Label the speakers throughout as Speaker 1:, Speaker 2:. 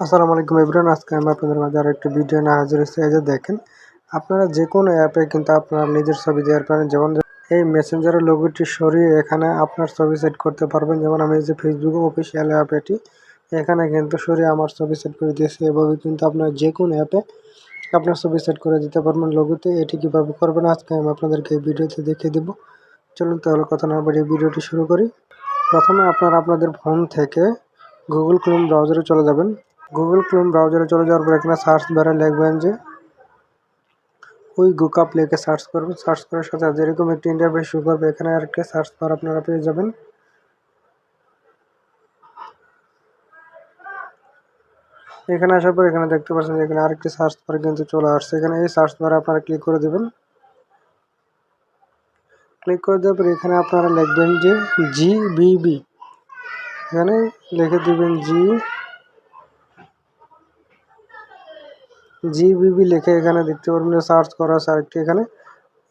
Speaker 1: আসসালামু আলাইকুম ইব্রান আজকে আমি আপনাদের মাঝে আরও একটি ভিডিও নিয়ে হাজির হয়েছি। এই যে দেখেন, আপনারা যে কোনো অ্যাপে কিন্তু আপনারা নিজের ছবি দেওয়ার পারেন যেমন এই মেসেঞ্জারের লোগোটি সরিয়ে এখানে আপনার ছবি সেট করতে পারবেন। যেমন আমি যে ফেসবুক অফিসিয়াল অ্যাপ এটি, এখানে কিন্তু সরিয়ে আমার ছবি সেট করে দিয়েছি। এভাবে কিন্তু আপনার যে কোনো অ্যাপে আপনার ছবি সেট করে দিতে পারবেন। লোগোতে এটি কীভাবে করবেন, আজকে আমি আপনাদেরকে এই ভিডিওতে দেখিয়ে দেবো। চলুন তাহলে কথা না বাড়িয়ে ভিডিওটি শুরু করি। প্রথমে আপনারা আপনাদের ফোন থেকে গুগল ক্রোম ব্রাউজারে চলে যাবেন। গুগল ক্রোম ব্রাউজারে চলে যাওয়ার পর এখানে সার্চ বারে লিখবেন যে, ওই গুকাপ লিখে সার্চ করবেন। সার্চ করার সাথে যেরকম একটি ইন্টারফেস শুরু করবে। এখানে আরেকটি সার্চ বার আপনারা পেয়ে যাবেন। এখানে আসার পর এখানে দেখতে পাচ্ছেন এখানে আরেকটি সার্চ বার কিন্তু চলে আসছে। এখানে এই সার্চ বারে আপনারা ক্লিক করে দেবেন। ক্লিক করে দেওয়ার পর এখানে আপনারা লিখবেন যে জি বিবি এখানে লিখে দিবেন জি জিবিবি লিখে এখানে দেখতে পারবেন সার্চ করা আরেকটি এখানে।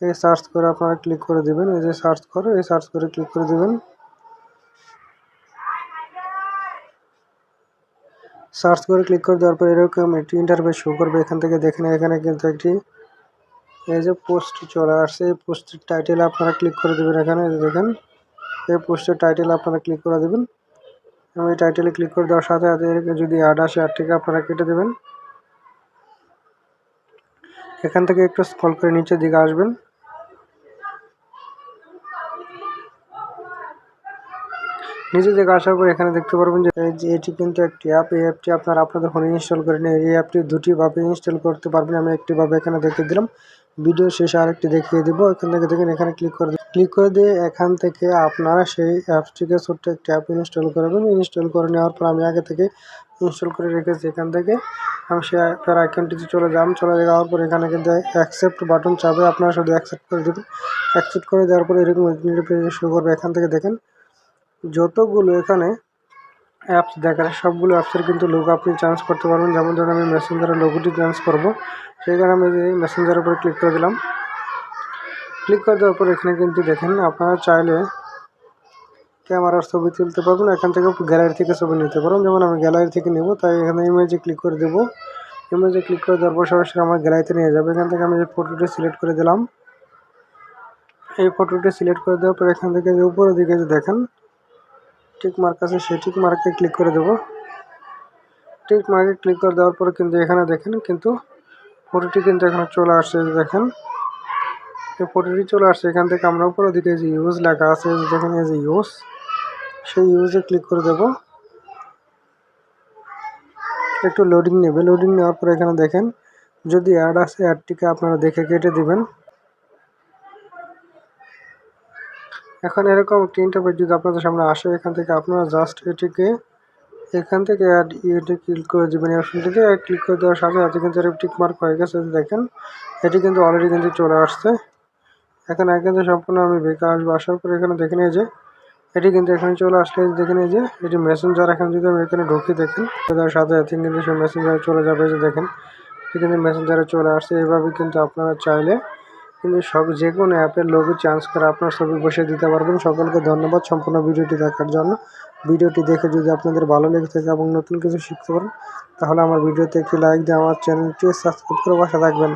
Speaker 1: এই সার্চ করে আপনারা ক্লিক করে দেবেন, এই যে সার্চ করে, এই সার্চ করে ক্লিক করে দেবেন। সার্চ করে ক্লিক করে দেওয়ার পর এরকম একটি ইন্টারভেস শো করবে, এখান থেকে দেখেন এখানে কিন্তু একটি এই যে পোস্ট চলে আসছে, এই পোস্টের টাইটেল আপনারা ক্লিক করে দেবেন এখানে দেখেন, এই পোস্টের টাইটেল আপনারা ক্লিক করে দেবেন। এবং এই টাইটেলে ক্লিক করে দেওয়ার সাথে সাথে যদি অ্যাড আসে অ্যাডটিকে আপনারা কেটে দেবেন। এখান থেকে একটু স্ক্রল করে নিচের দিকে আসবেন। নিচে দিকে আসার পর এখানে দেখতে পারবেন যে এটি কিন্তু একটি অ্যাপ এই অ্যাপটি আপনারা আপনাদের ফোনে ইনস্টল করে নিন এই অ্যাপটি দুটি ভাবে ইনস্টল করতে পারবেন। আমি একটি ভাবে এখানে দেখিয়ে দিলাম। ভিডিও শেষে আরেকটি দেখিয়ে দেবো। এখান থেকে দেখেন, এখানে ক্লিক করে ক্লিক করে দিয়ে এখান থেকে আপনারা সেই অ্যাপসটিকে ছোট্ট একটি অ্যাপ ইনস্টল করবেন। ইনস্টল করে নেওয়ার পর আমি আগে থেকে ইনস্টল করে রেখেছি এখান থেকে। আমি সে অ্যাপের আইকনটিতে চলে যাম, চলে যাওয়ার পর এখানে কিন্তু অ্যাকসেপ্ট বাটন চাপে আপনারা শুধু অ্যাকসেপ্ট করে দেবেন। অ্যাকসেপ্ট করে দেওয়ার পরে এরকম শুরু করবে এখান থেকে দেখেন। যতগুলো এখানে অ্যাপস দেখায় সবগুলো অ্যাপসের কিন্তু লোগো আপনি চেঞ্জ করতে পারবেন। যেমন ধরুন আমি মেসেঞ্জারের লোগোটি চেঞ্জ করব। সেইখানে আমি মেসেঞ্জারের উপরে ক্লিক করে দিলাম। ক্লিক করে দেওয়ার পর এখানে কিন্তু দেখেন, আপনারা চাইলে ক্যামেরার ছবি তুলতে পারবেন এখান থেকে গ্যালারি থেকে ছবি নিতে পারবেন যেমন আমি গ্যালারি থেকে নেব, তাই এখানে ইমেজে ক্লিক করে দেবো। ইমেজে ক্লিক করে দেওয়ার পর সরাসরি আমার গ্যালারিতে নিয়ে যাবে। এখান থেকে আমি এই ফটোটি সিলেক্ট করে দিলাম, এই ফটোটি সিলেক্ট করে দেওয়ার পর এখান থেকে যে উপরের দিকে যে দেখেন টিক মার্ক আছে, সেই টিক মার্কে ক্লিক করে দেবো। টিক মার্কে ক্লিক করে দেওয়ার পর কিন্তু এখানে দেখেন, কিন্তু ফটোটি কিন্তু এখানে চলে আসছে দেখেন। এই ফটোটি চলে আসছে, এখান থেকে আমরা উপরের দিকে যে ইউজ লেখা আছে দেখেন, এই যে ইউজ সেই ইউজে ক্লিক করে দেব। একটু লোডিং নেবে। লোডিং নেওয়ার পর এখানে দেখেন, যদি অ্যাড আসে অ্যাডটিকে আপনারা দেখে কেটে দিবেন। এখন এরকম একটি ইন্টারভিউ যদি আপনাদের সামনে আসে, এখান থেকে আপনারা জাস্ট এটিকে, এখান থেকে অ্যাড ইয়েটি ক্লিক করে দেবেন। এই ক্লিক করে দেওয়ার সাথে সাথে কিন্তু টিক মার্ক হয়ে গেছে। দেখেন, এটি কিন্তু অলরেডি কিন্তু চলে আসছে। এখন কিন্তু সম্পূর্ণ আমি বেকার আসব। আসার পর এখানে দেখে নিয়ে যে এটি কিন্তু এখানে চলে আসলে দেখে নিয়ে যে, এটি মেসেঞ্জার এখন যদি আমি এখানে ঢুকি দেখেন তার সাথে সাথে কিন্তু সে মেসেঞ্জারে চলে যাবে যে দেখেন কিন্তু মেসেঞ্জারে চলে আসছে। এইভাবে কিন্তু আপনারা চাইলে কিন্তু সব যে কোনো অ্যাপের লোগো চান্স করে আপনার ছবি বসে দিতে পারবেন। সকলকে ধন্যবাদ সম্পূর্ণ ভিডিওটি দেখার জন্য। ভিডিওটি দেখে যদি আপনাদের ভালো লেগে থাকে এবং নতুন কিছু শিখতে পারেন, তাহলে আমার ভিডিওতে একটি লাইক দিয়ে আমার চ্যানেলটি সাবস্ক্রাইব করে বাসা থাকবেন।